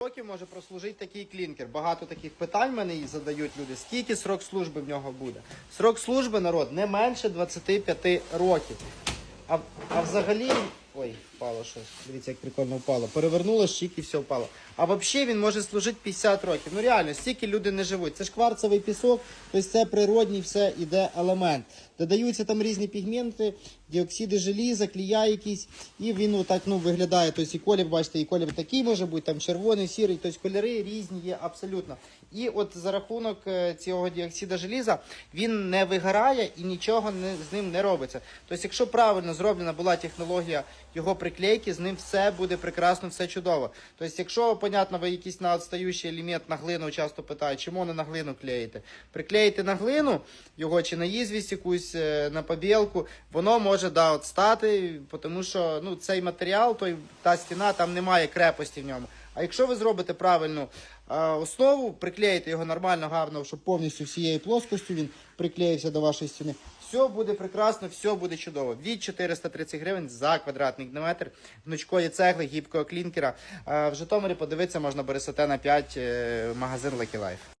років може прослужити такий клінкер. Багато таких питань мене і задають люди. Скільки срок служби в нього буде? Срок служби народ не менше 25 років. А, а взагалі. Ой, впало щось. Дивіться, як прикольно впало. Перевернуло щік і все впало. А взагалі він може служити 50 років. Ну реально, стільки люди не живуть. Це ж кварцевий пісок, тобто це природній все іде елемент. Додаються там різні пігменти, діоксиди желіза, клія якісь, і він отак ну, виглядає. Тобто і колір, бачите, і колір такий може бути, там червоний, сірий, тобто кольори різні є абсолютно. І от за рахунок е, цього діоксида желіза він не вигорає і нічого не, з ним не робиться. Тобто, якщо правильно зроблена була технологія його приклейки, з ним все буде прекрасно, все чудово. Тобто, якщо, понятно, ви якийсь на відстаючий елемент на глину часто питають, чому не на глину клеїте? Приклеїти на глину його чи на ізвість якусь е, на побілку, воно може да, от стати, тому що ну, цей матеріал, той, та стіна, там немає крепості в ньому. А якщо ви зробите правильну е, основу, приклеїте його нормально, гарно, щоб повністю всією плоскостю він приклеївся до вашої стіни, все буде прекрасно, все буде чудово. Від 430 гривень за квадратний метр гнучкої цегли, гібкого клінкера. Е, В Житомирі подивитися можна Борисоте на 5 е, магазин Lucky Life.